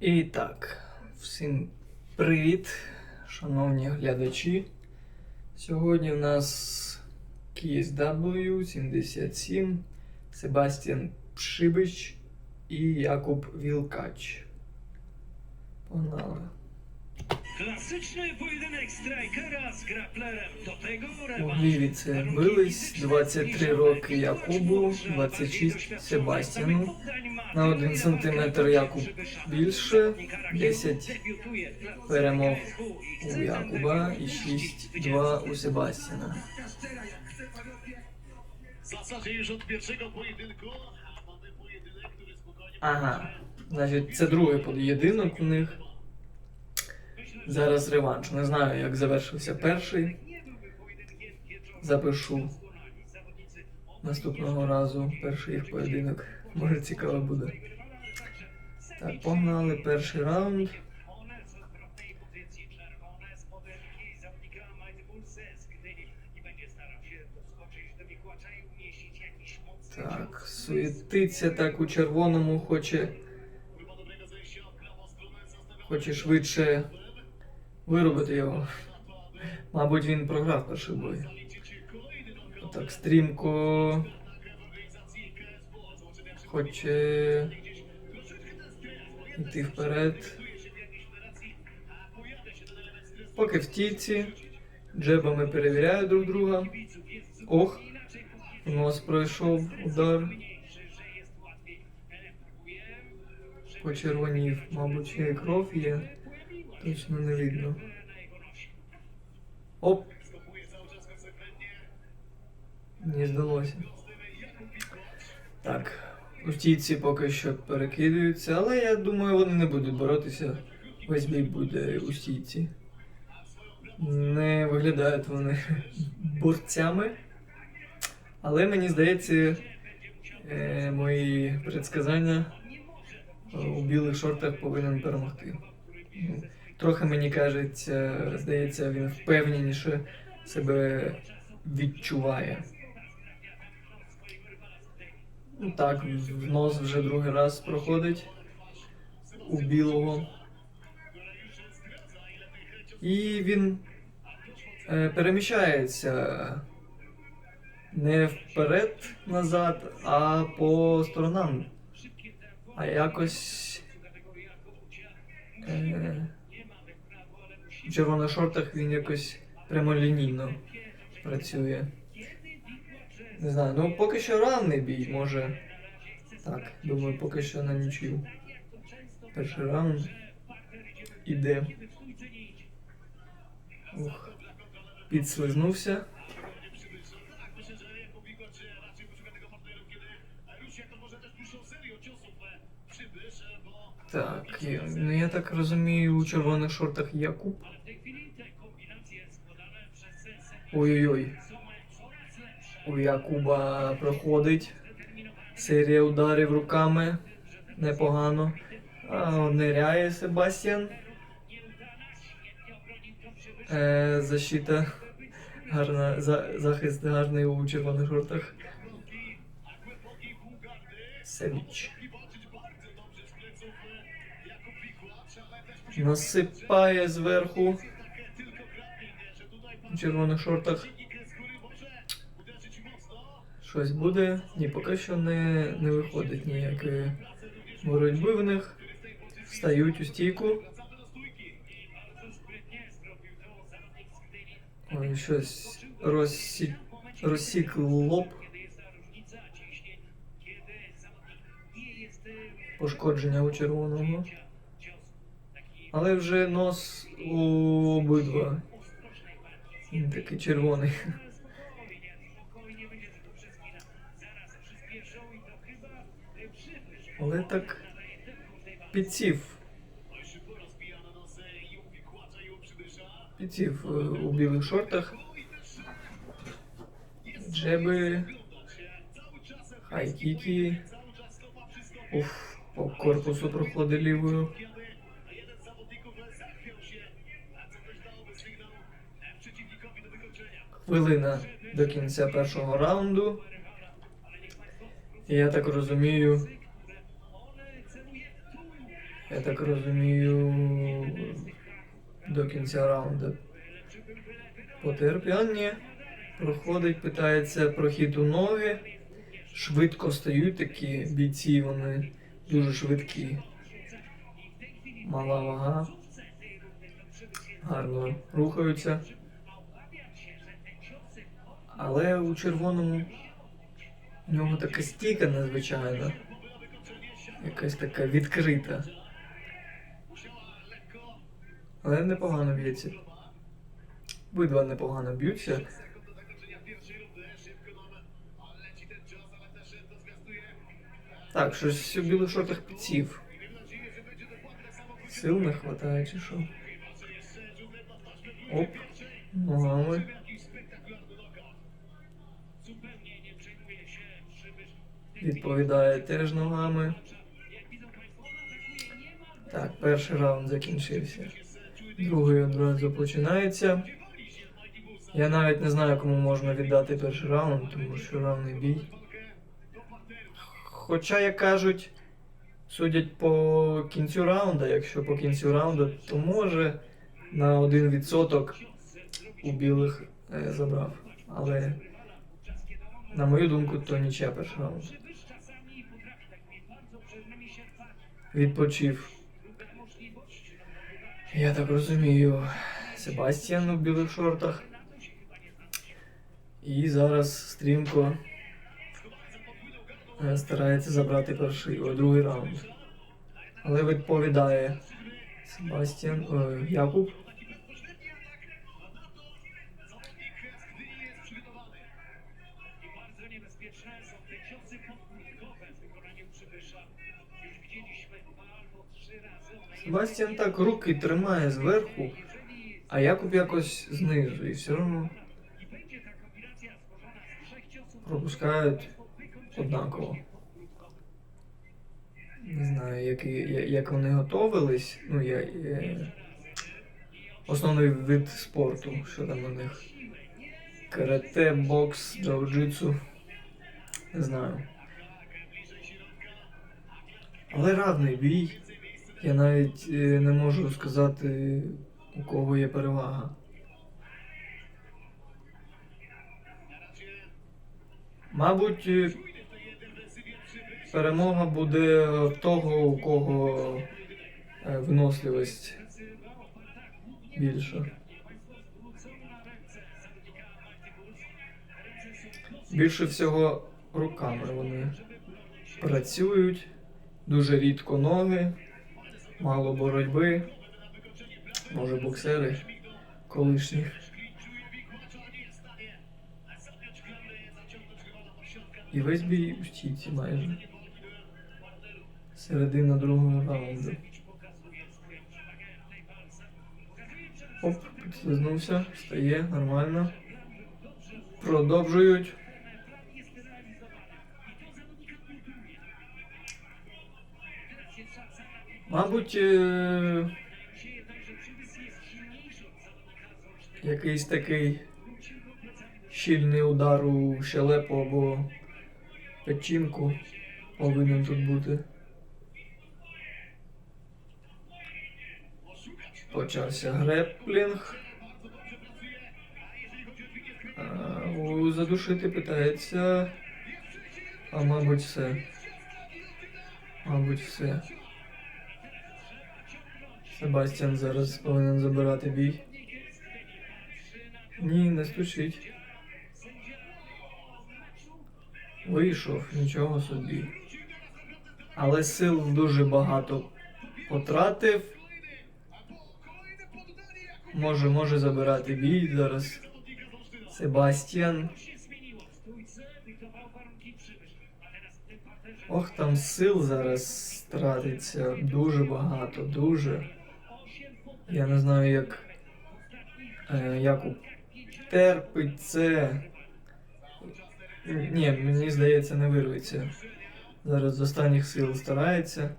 І так, всім привіт, шановні глядачі. Сьогодні в нас KSW 77, Себастьян Пшибич і Якуб Вілкач. Погнали. Klasyczny pojedynek strajkera z graplerem. Do tego. Ліві це бились 23 роки Якубу, 26 Себастьяну. На 1 см Якуб більше, 10 перемог у Якуба і 6-2 у Себастьяна. Zasadzie już od pierwszego pojedynku, a mamy pojedynek, który spokojnie Ага, значить, це другий поєдинок у них. Зараз реванш. Не знаю, як завершився перший. Запишу наступного разу перший їх поєдинок. Може цікаво буде. Так, погнали перший раунд. Так, суетиться так у червоному, хоче, хоче швидше виробити його. Мабуть, він програв перший бой. Так, стрімко хоче йти вперед. Поки в тіці, джебами перевіряють друг друга. Ох, в нос пройшов удар. Почервонів, мабуть, й кров є. Точно не видно. Оп, не здалося. Так, у стійці поки що перекидаються, але я думаю, вони не будуть боротися. Весь бій буде у стійці. Не виглядають вони борцями. Але мені здається, е, мої предсказання е, у білих шортах повинен перемогти. Трохи мені кажеться, здається, він впевненіше себе відчуває. Ну так, в нос вже другий раз проходить у білого. І він е, переміщається не вперед назад, а по сторонам. А якось е, в червоних шортах він якось прямолінійно працює. Не знаю, ну поки що равний бій, може. Так, думаю, поки що на нічию. Перший раунд іде. Ух. Підслизнувся. Так, ну я так розумію, у червоних шортах Якуб. Ой-ой-ой. У Якуба проходить серія ударів руками. Непогано. А, ниряє Себастьян. Е, защита. Гарна, за, захист гарний у червоних шортах. Севіч. walczyć bardzo у червоних шортах. Щось буде. Ні, поки що не, не виходить ніякої боротьби в них. Встають у стійку. Ой, щось розсік, розсік лоб, пошкодження у червоного. Але вже нос у обидва. Він такий червоний. E. Але так підсів. Підсів е, у білих шортах. Джеби, e, хайкіки. Уф, по корпусу проходить лівою. Хвилина до кінця першого раунду. Я так розумію, Я так розумію, до кінця раунду. Потерпіння. Проходить, питається прохід у ноги. Швидко стають такі бійці, вони дуже швидкі. Мала вага. Гарно рухаються. Але у червоному в нього така стійка незвичайна. Якась така відкрита. Але непогано б'ється. Обидва непогано б'ються. Так, щось у білих шортах підсів. Сил не вистачає чи що. Chyba, że Відповідає теж ногами. Так, перший раунд закінчився. Другий одразу починається. Я навіть не знаю, кому можна віддати перший раунд, тому що равний бій. Хоча, як кажуть, судять по кінцю раунду, якщо по кінцю раунду, то може на 1% у білих е, забрав. Але на мою думку, то нічия перший раунд. Відпочив. Я так розумію, Себастьян у білих шортах. І зараз стрімко е, старається забрати перший, о, другий раунд. Але відповідає Себастьян, о, Якуб. Себастьян так руки тримає зверху, а Якуб якось знизу. І все одно пропускають однаково. Не знаю, як, як вони готовились. Ну, я, я... Основний вид спорту, що там у них. Карате, бокс, джиу-джитсу. Не знаю. Але равний бій. Я навіть е, не можу сказати, у кого є перевага. Мабуть, е, перемога буде в того, у кого е, виносливість більша. Більше всього руками вони працюють, дуже рідко ноги, мало боротьби, може боксери колишні. І весь бій у стійці майже. Середина другого раунду. Оп, підслизнувся, стає нормально. Продовжують. Мабуть, е- якийсь такий щільний удар у щелепу або печінку повинен тут бути. Почався греплінг. Задушити питається. А мабуть все. Мабуть, все. Себастьян зараз повинен забирати бій. Ні, не стучить. Вийшов, нічого собі. Але сил дуже багато потратив. Може, може забирати бій зараз. Себастьян. Ох, там сил зараз тратиться дуже багато, дуже. Я не знаю, як е, терпить це. Ні, мені здається, не вирветься. Зараз з останніх сил старається.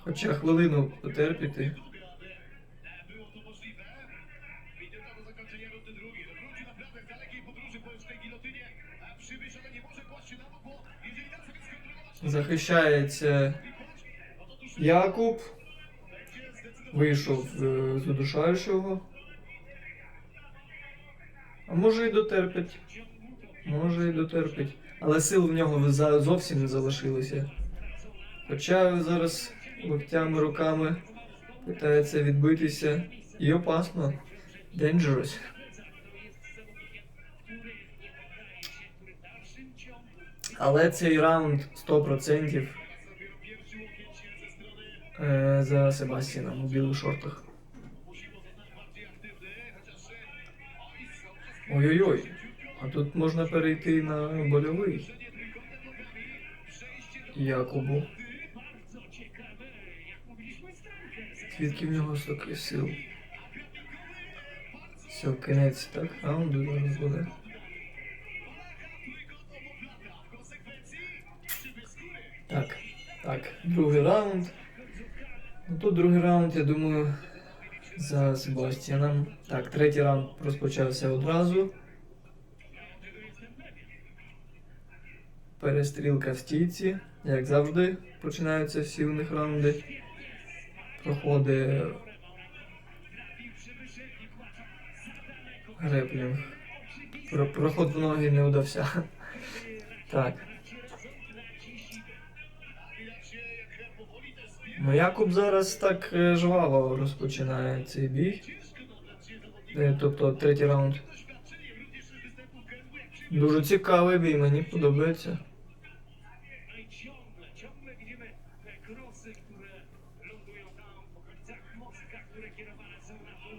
Хоча хвилину потерпіти. Захищається Якуб вийшов е, з удушаючого. А може і дотерпить. Може і дотерпить. Але сил в нього зовсім не залишилося. Хоча зараз локтями руками питається відбитися. І опасно. Dangerous. Але цей раунд 100% е, за Себастіном у білих шортах. Ой-ой-ой. А тут можна перейти на больовий. Якубу. Звідки в нього стільки сил? Все, кінець, так? Раунду зараз буде. Так, так, другий раунд. Ну тут другий раунд, я думаю, за Себастьяном. Так, третій раунд розпочався одразу. Перестрілка в стійці, як завжди, починаються всі у них раунди. Проходить греплінг. Про- проход в ноги не вдався. Так. Ну, Якуб зараз так е, жваво розпочинає цей бій. Е, Тобто третій раунд. Дуже цікавий бій, мені подобається.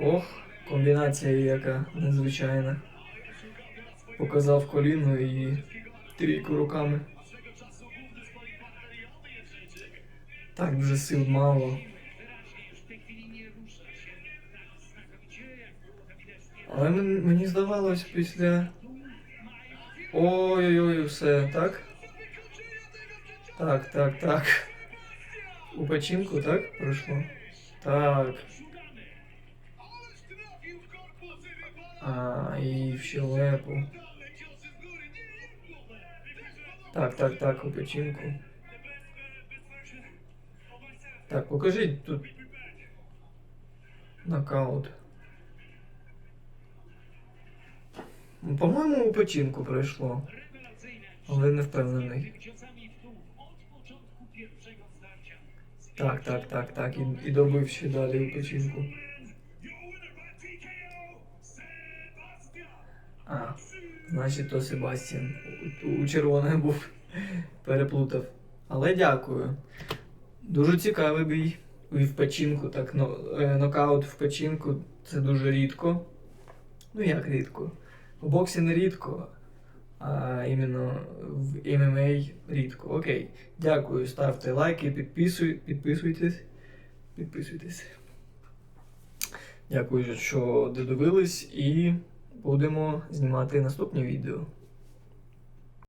Ох, комбінація яка незвичайна. Показав коліно і трійку руками. Jak było to widoczne. Але мені здавалось після. Ой-ой-ой, все, так? Так, так, так. У печінку, так? Пройшло? Так. А, і в щелепу. Так, так, так, у печінку. Так, покажіть тут. Нокаут. Ну, По-моєму, у печінку пройшло, але не впевнений. Так, так, так, так. І, і добив ще далі у печінку. А, значить, то Себастьян. У, у червоне був. Переплутав. Але дякую. Дуже цікавий бій. І в печінку, так, е, нокаут в печінку це дуже рідко. Ну як рідко? В боксі не рідко, а іменно в ММА рідко. Окей. Дякую, ставте лайки, підписуй, підписуйтесь. Підписуйтесь. Дякую, що додивились, і будемо знімати наступні відео.